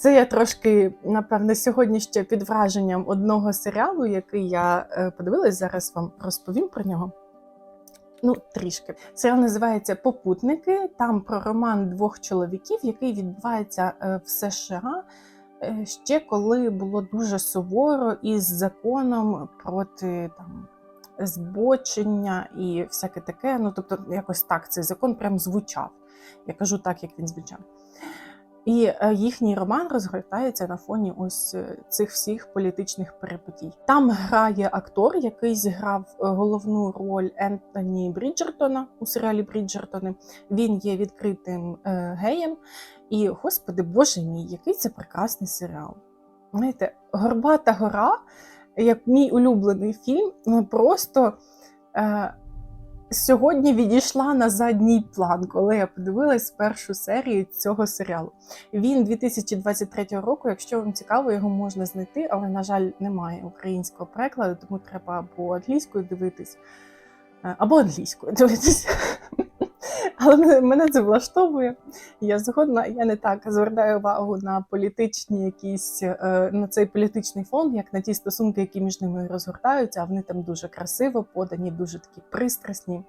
Це я трошки, напевне, сьогодні ще під враженням одного серіалу, який я е, подивилась, зараз вам розповім про нього. Ну, трішки. Серіал називається Попутники. Там про роман двох чоловіків, який відбувається е, в США е, ще коли було дуже суворо із законом проти там. Збочення і всяке таке. Ну, тобто, якось так цей закон прям звучав. Я кажу так, як він звучав. І е, їхній роман розгортається на фоні ось е, цих всіх політичних перипетій. Там грає актор, який зіграв е, головну роль Ентоні Бріджертона у серіалі Бріджертони. Він є відкритим геєм. І, господи, боже мій, який це прекрасний серіал. Знаєте, Горбата гора, як мій улюблений фільм, ну, просто. Сьогодні відійшла на задній план, коли я подивилась першу серію цього серіалу. Він 2023 року. Якщо вам цікаво, його можна знайти, але на жаль, немає українського перекладу, тому треба або англійською дивитись, е, або англійською дивитись. Але мене- мене це влаштовує. Я згодна, я не так звертаю увагу на політичні якісь е, на цей політичний фон, як на ті стосунки, які між ними розгортаються. А вони там дуже красиво подані, дуже такі пристрасні.